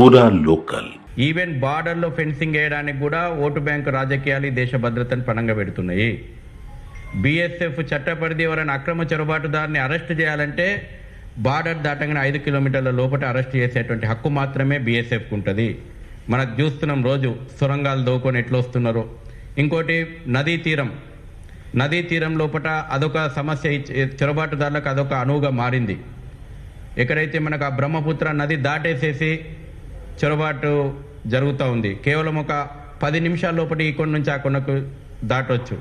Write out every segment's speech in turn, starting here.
పూరా local. Even బార్డర్లో fencing వేయడానికి కూడా ఓటు బ్యాంకు రాజకీయాలు దేశ భద్రతను పణంగా పెడుతున్నాయి. బీఎస్ఎఫ్ చట్టపరిధి ఎవరైనా అక్రమ చొరబాటుదారిని అరెస్ట్ చేయాలంటే బార్డర్ దాటంగానే ఐదు కిలోమీటర్ల లోపల అరెస్ట్ చేసేటువంటి హక్కు మాత్రమే బీఎస్ఎఫ్కి ఉంటుంది. మనకు చూస్తున్నాం రోజు సొరంగాలు దోకొని ఎట్లా వస్తున్నారో. ఇంకోటి నదీ తీరం. నదీ తీరం లోపల అదొక సమస్య చొరబాటుదారులకు అదొక అనువుగా మారింది. ఎక్కడైతే మనకు ఆ బ్రహ్మపుత్ర నది దాటేసేసి చొరబాటు జరుగుతూ ఉంది. కేవలం ఒక పది నిమిషాల లోపల ఈ కొండ నుంచి ఆ కొండకు దాటొచ్చు.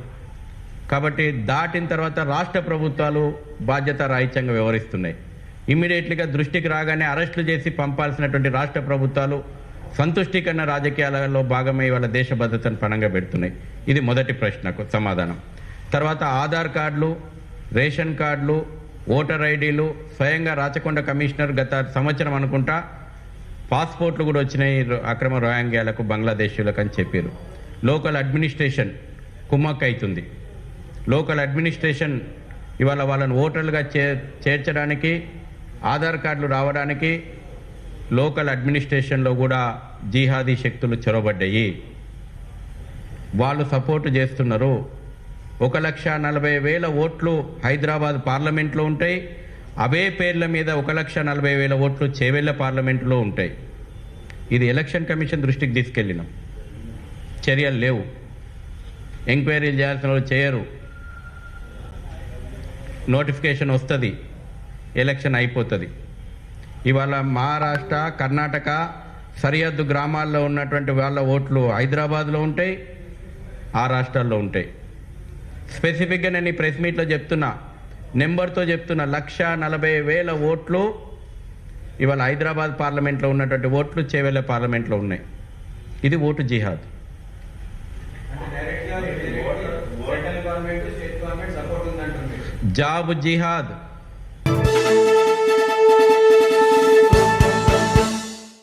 కాబట్టి దాటిన తర్వాత రాష్ట్ర ప్రభుత్వాలు బాధ్యత రాహిత్యంగా వ్యవహరిస్తున్నాయి. ఇమ్మీడియట్లీగా దృష్టికి రాగానే అరెస్టులు చేసి పంపాల్సినటువంటి రాష్ట్ర ప్రభుత్వాలు సంతుష్టికరణ రాజకీయాలలో భాగమై వాళ్ళ దేశ భద్రతను పణంగా పెడుతున్నాయి. ఇది మొదటి ప్రశ్నకు సమాధానం. తర్వాత ఆధార్ కార్డులు రేషన్ కార్డులు ఓటర్ ఐడీలు స్వయంగా రాచకొండ కమిషనర్ గత సంవత్సరం అనుకుంటా పాస్పోర్ట్లు కూడా వచ్చినాయి రో- అక్రమ రోయాంగ్యాలకు బంగ్లాదేశీయులకు అని చెప్పారు. లోకల్ అడ్మినిస్ట్రేషన్ కుమ్మక్క అవుతుంది. లోకల్ అడ్మినిస్ట్రేషన్ ఇవాళ వాళ్ళని ఓటర్లుగా చే చేర్చడానికి ఆధార్ కార్డులు రావడానికి లోకల్ అడ్మినిస్ట్రేషన్లో కూడా జీహాదీ శక్తులు చొరబడ్డాయి. వాళ్ళు సపోర్టు చేస్తున్నారు. ఒక లక్ష నలభై వేల ఓట్లు హైదరాబాద్ పార్లమెంట్లో ఉంటాయి. అవే పేర్ల మీద ఒక లక్ష నలభై వేల ఓట్లు చేవెళ్ళ పార్లమెంట్లో ఉంటాయి. ఇది ఎలక్షన్ కమిషన్ దృష్టికి తీసుకెళ్ళినాం. చర్యలు లేవు. ఎంక్వైరీలు చేయాల్సిన వాళ్ళు చేయరు. నోటిఫికేషన్ వస్తుంది. ఎలక్షన్ అయిపోతుంది. ఇవాళ మహారాష్ట్ర కర్ణాటక సరిహద్దు గ్రామాల్లో ఉన్నటువంటి వాళ్ళ ఓట్లు హైదరాబాద్లో ఉంటాయి ఆ రాష్ట్రాల్లో ఉంటాయి. స్పెసిఫిక్గా నేను ఈ ప్రెస్ మీట్లో చెప్తున్నా. నెంబర్తో చెప్తున్నా. లక్ష నలభై వేల ఓట్లు ఇవాళ హైదరాబాద్ పార్లమెంట్లో ఉన్నటువంటి ఓట్లు చేవెళ్ళ పార్లమెంట్లో ఉన్నాయి. ఇది ఓటు జిహాద్. జాబ్ జిహాద్.